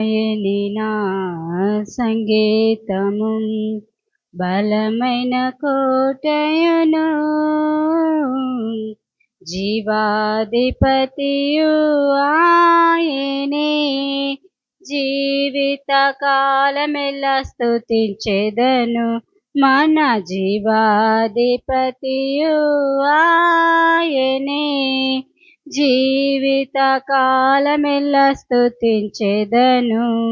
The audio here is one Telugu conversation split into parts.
నా సంగీతము బలమైన కోటయను జీవాధిపతియు ఆయనే జీవిత కాలమెల్ల స్తుతించెదను మన జీవాధిపతియు ఆయనే జీవిత కాలమెల్ల స్థుతించెదను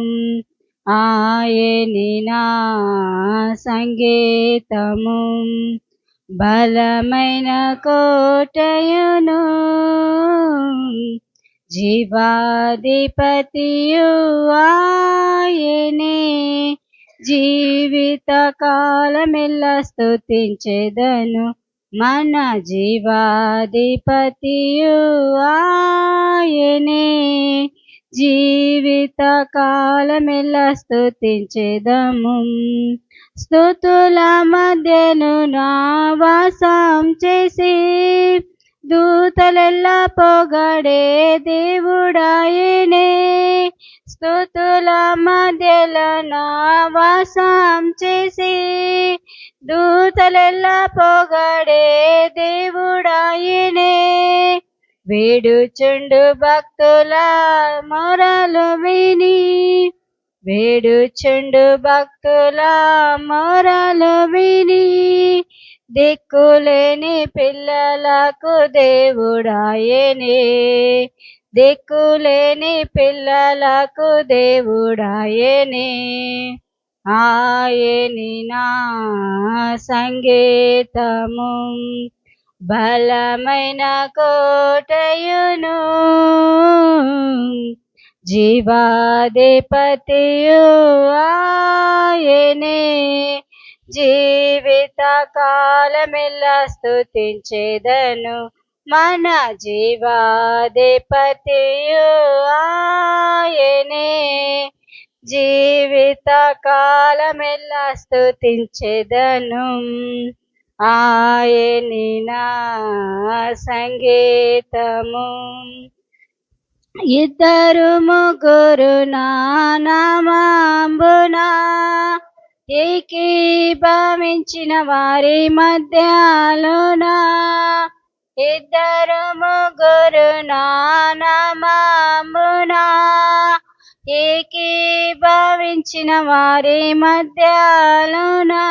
ఆయని నా సంగీతము. బలమైన కోటయును. జీవాధిపతియు ఆయనే. జీవిత కాలమెల్ల స్థుతించెదను మన జీవాధిపతియు ఆయనే. జీవిత కాలమెల్ల స్తుతించెదము. స్థుతుల మధ్యను నా వాసం చేసి దూతలెల్ల పొగడే దేవుడాయనే. స్థుతుల మధ్యలో నావాసం చేసి దూతలెల్లా పొగడే దేవుడాయనే. వేడుచుండు భక్తుల మొరలు విని. వేడుచుండు భక్తుల మొరలు విని. దిక్కులేని పిల్లలకు దేవుడాయనే. దిక్కులేని పిల్లలకు దేవుడాయనే. ఆయనినా సంగీతము బలమైన కోటయును జీవాధిపతియు ఆయనే. జీవిత కాలమెల్ల స్థుతించేదను మన జీవాధిపతియు ఆయనే. జీవిత కాలమెల్ల స్థుతించెదను ఆయని నా సంగీతము. ఇద్దరు ముగ్గురు నామాంబునా? ఏకీభవించిన వారి మధ్యలోనా? ఇద్దరు ముగ్గురు నామాంబునా? ఏకీభవించిన వారి మధ్యలోనా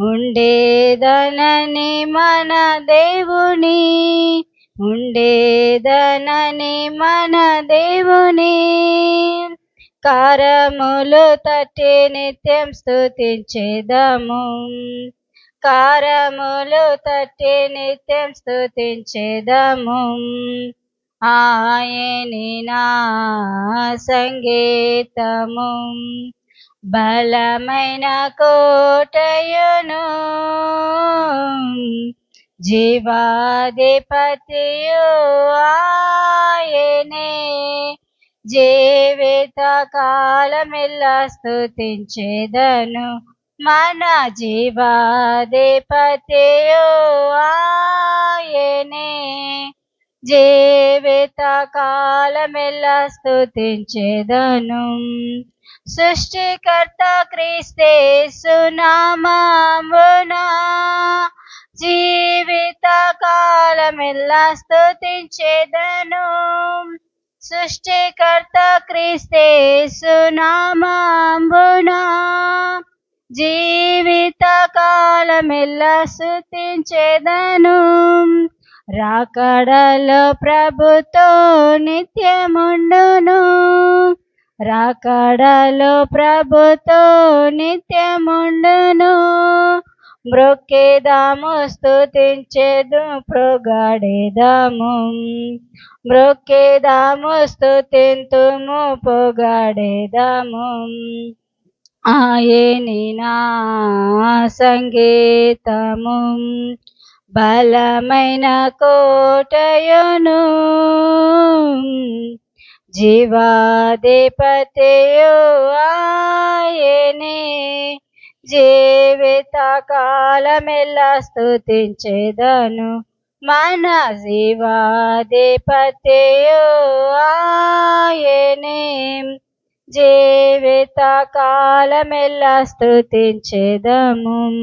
ఉండేదనని మన దేవుని ఉండేదనని మన దేవుని. కారములు తట్టి నిత్యం స్థుతించేదము కారములు తట్టి నిత్యం స్థుతించేదము ఆయని నా సంగీతము? బలమైన కోటయును జీవాధిపతియు ఆయనే. జీవిత కాలమెల్ల స్థుతించేదను మన జీవాధిపతియు ఆయనే. జీవిత కాలమెల్ల స్థుతించేదను సృష్టికర్త క్రీస్తే సునామామునా జీవిత కాలమెల్లా స్థుతించేదను సృష్టికర్త క్రీస్తే సునామాంబునా జీవిత కాలమెల్లా స్థుతించేదను రాకడలో ప్రభుతో నిత్యముండును. రాకడలో ప్రభుతో నిత్యముండును. మ్రొక్కేదాము స్థుతించేదు ప్రొగాడేదాము మ్రొక్కేదాము స్థుతింతుము పొగాడేదాము. ఆయనినా సంగీతము. బలమైన కోటయను జీవాధిపతియు ఆయనే. జీవిత కాలమెల్లా స్థుతించేదను మన జీవాధిపతియు ఆయనే. జీవిత కాలమెల్లా స్థుతించేదము